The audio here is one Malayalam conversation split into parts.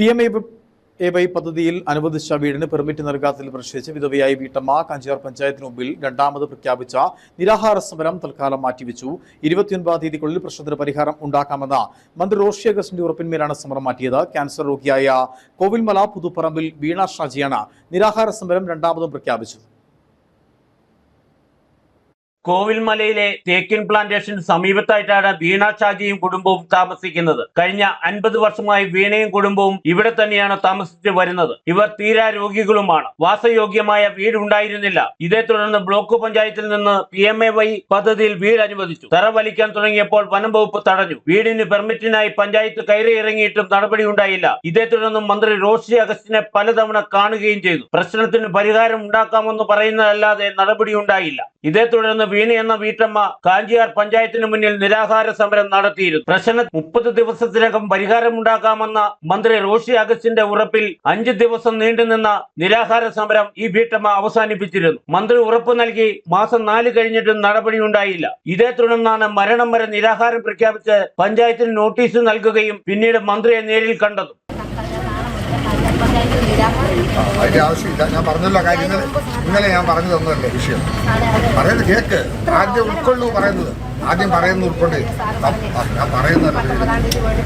പി എം എ വൈ പദ്ധതിയിൽ അനുവദിച്ച വീടിന് പെർമിറ്റ് നൽകാത്തതിൽ പ്രതിഷേധിച്ച് വിധവയായി വീട്ടമ്മ കാഞ്ചിയാർ പഞ്ചായത്തിന് മുമ്പിൽ രണ്ടാമത് പ്രഖ്യാപിച്ച നിരാഹാര സമരം തൽക്കാലം മാറ്റിവെച്ചു. ഇരുപത്തിയൊൻപതാം തീയതിക്കുള്ളിൽ പ്രശ്നത്തിന് പരിഹാരം ഉണ്ടാക്കാമെന്ന മന്ത്രി റോഷി അഗസ്റ്റിന്റെ ഉറപ്പിന്മേലാണ് സമരം മാറ്റിയത്. ക്യാൻസർ രോഗിയായ കോവിൽമല പുതുപ്പറമ്പിൽ വീണ ഷാജിയാണ് നിരാഹാര സമരം രണ്ടാമതും പ്രഖ്യാപിച്ചത്. കോവിൽമലയിലെ തേക്കിൻ പ്ലാന്റേഷന് സമീപത്തായിട്ടാണ് വീണ ഷാജിയും കുടുംബവും താമസിക്കുന്നത്. കഴിഞ്ഞ അൻപത് വർഷമായി വീണയും കുടുംബവും ഇവിടെ തന്നെയാണ് താമസിച്ചു വരുന്നത്. ഇവർ തീരാ രോഗികളുമാണ്. വാസയോഗ്യമായ വീടുണ്ടായിരുന്നില്ല. ഇതേ തുടർന്ന് ബ്ലോക്ക് പഞ്ചായത്തിൽ നിന്ന് പി പദ്ധതിയിൽ വീട് അനുവദിച്ചു. തറ വലിക്കാൻ തുടങ്ങിയപ്പോൾ വനം വകുപ്പ് തടഞ്ഞു. വീടിന് പെർമിറ്റിനായി പഞ്ചായത്ത് കയറി ഇറങ്ങിയിട്ടും നടപടി ഉണ്ടായില്ല. ഇതേ തുടർന്ന് മന്ത്രി റോഷി അഗസ്റ്റിനെ പലതവണ കാണുകയും ചെയ്തു. പ്രശ്നത്തിന് പരിഹാരം ഉണ്ടാക്കാമെന്ന് പറയുന്നതല്ലാതെ നടപടി ഉണ്ടായില്ല. ഇതേ തുടർന്ന് വീണ എന്ന വീട്ടമ്മ കാഞ്ചിയാർ പഞ്ചായത്തിന് മുന്നിൽ നിരാഹാര സമരം നടത്തിയിരുന്നു. പ്രശ്നം മുപ്പത് ദിവസത്തിനകം പരിഹാരമുണ്ടാക്കാമെന്ന മന്ത്രി റോഷി അഗസ്റ്റിന്റെ ഉറപ്പിൽ അഞ്ച് ദിവസം നീണ്ടുനിന്ന നിരാഹാര സമരം ഈ വീട്ടമ്മ അവസാനിപ്പിച്ചിരുന്നു. മന്ത്രി ഉറപ്പ് നൽകി മാസം നാല് കഴിഞ്ഞിട്ടും നടപടിയുണ്ടായില്ല. ഇതേ തുടർന്നാണ് മരണം വരെ നിരാഹാരം പ്രഖ്യാപിച്ച് പഞ്ചായത്തിന് നോട്ടീസ് നൽകുകയും പിന്നീട് മന്ത്രിയെ നേരിൽ കണ്ടതും. അതിന്റെ ആവശ്യമില്ല. ഞാൻ പറഞ്ഞല്ലോ കാര്യങ്ങൾ ഇന്നലെ ഞാൻ പറഞ്ഞു തന്നതല്ലേ വിഷയം. പറയുന്നത് കേക്ക്. ആദ്യം ഉൾക്കൊള്ളൂ പറയുന്നത്. ആദ്യം പറയുന്നത് ഉൾക്കൊണ്ട്. ഞാൻ പറയുന്നത്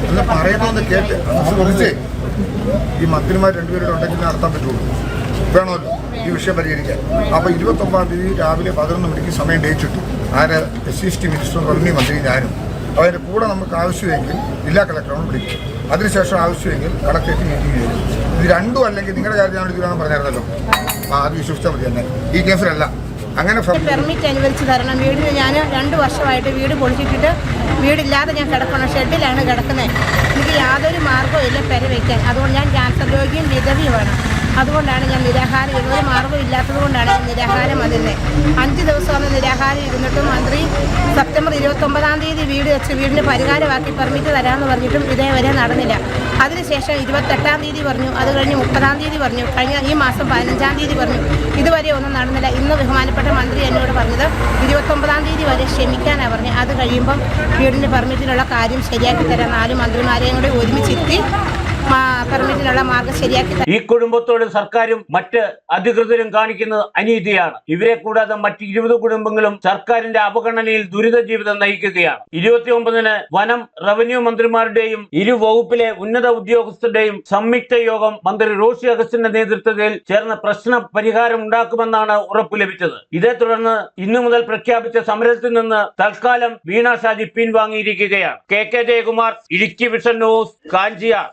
ഒന്ന് പറയുന്നതെന്ന് കേട്ട് കുറിച്ചേ. ഈ മന്ത്രിമാർ രണ്ടുപേരുടെ ഉണ്ടെങ്കിൽ നടത്താൻ പറ്റുള്ളൂ. വേണമല്ലോ ഈ വിഷയം പരിഹരിക്കാൻ. അപ്പോൾ ഇരുപത്തൊമ്പതാം തീയതി രാവിലെ പതിനൊന്ന് മണിക്ക് സമയം ഡേറ്റ് ഇട്ടു. ആര്? S C S T minister revenue മന്ത്രി ഞാനും. അതിന്റെ കൂടെ നമുക്ക് ആവശ്യമെങ്കിൽ ജില്ലാ കളക്ടറോട് വിളിക്കും. അതിനുശേഷം ആവശ്യമെങ്കിൽ കളക്ടറേറ്റ് മീറ്റിംഗ് ചെയ്യും. ഇത് രണ്ടും അല്ലെങ്കിൽ നിങ്ങളുടെ കാര്യം ഞാൻ എടുക്കുകയാണെന്ന് പറഞ്ഞായിരുന്നല്ലോ. ആ അത് വിശ്വസിച്ചാൽ മതി തന്നെ ഈ കേസിലല്ല. അങ്ങനെ പെർമിറ്റ് അനുവദിച്ച് തരണം. വീടിന് ഞാൻ രണ്ട് വർഷമായിട്ട് വീട് പൊളിച്ചിട്ടിട്ട് വീടില്ലാതെ ഞാൻ കിടക്കണം ഷെഡിലാണ് കിടക്കുന്നത്. എനിക്ക് യാതൊരു മാർഗവും ഇല്ല പെര വയ്ക്കാൻ അതുകൊണ്ട് ഞാൻ ക്യാൻസർ രോഗിയും വിധവിയുമാണ് അതുകൊണ്ടാണ് ഞാൻ നിരാഹാരം ഒരു മാർഗം ഇല്ലാത്തത് കൊണ്ടാണ് ഞാൻ നിരാഹാരം അതിന് അഞ്ച് ദിവസമാണ് നിരാഹാരം ഇരുന്നിട്ടും മന്ത്രി സെപ്റ്റംബർ ഇരുപത്തൊമ്പതാം തീയതി വീട് വെച്ച് വീടിന് പരിഹാരമാക്കി പെർമിറ്റ് തരാമെന്ന് പറഞ്ഞിട്ടും ഇതേവരെ നടന്നില്ല. അതിനുശേഷം ഇരുപത്തെട്ടാം തീയതി പറഞ്ഞു അത് കഴിഞ്ഞ് മുപ്പതാം തീയതി പറഞ്ഞു കഴിഞ്ഞ ഈ മാസം പതിനഞ്ചാം തീയതി പറഞ്ഞു. ഇതുവരെ ഒന്നും നടന്നില്ല. ഇന്ന് ബഹുമാനപ്പെട്ട മന്ത്രി എന്നോട് പറഞ്ഞത് ഇരുപത്തൊമ്പതാം തീയതി വരെ ക്ഷമിക്കാനാണ് പറഞ്ഞു. അത് കഴിയുമ്പം വീടിന്റെ പെർമിറ്റിലുള്ള കാര്യം ശരിയാക്കി തരാം നാല് മന്ത്രിമാരെയും കൂടി ഒരുമിച്ചിരുത്തി മാ- ഈ കുടുംബത്തോട് സർക്കാരും മറ്റ് അധികൃതരും കാണിക്കുന്നത് അനീതിയാണ്. ഇവരെ കൂടാതെ മറ്റ് ഇരുപത് കുടുംബങ്ങളും സർക്കാരിന്റെ അവഗണനയിൽ ദുരിത ജീവിതം നയിക്കുകയാണ്. ഇരുപത്തിയൊമ്പതിന് വനം റവന്യൂ മന്ത്രിമാരുടെയും ഇരു വകുപ്പിലെ ഉന്നത ഉദ്യോഗസ്ഥരുടെയും സംയുക്ത യോഗം മന്ത്രി റോഷി അഗസ്റ്റിന്റെ നേതൃത്വത്തിൽ ചേർന്ന പ്രശ്ന പരിഹാരം ഉണ്ടാക്കുമെന്നാണ് ഉറപ്പ് ലഭിച്ചത്. ഇതേ തുടർന്ന് ഇന്നു മുതൽ പ്രഖ്യാപിച്ച സമരത്തിൽ നിന്ന് തൽക്കാലം Veena Shaji പിൻവാങ്ങിയിരിക്കുകയാണ്. K K Jayakumar Idukki vision news Kanchiyar.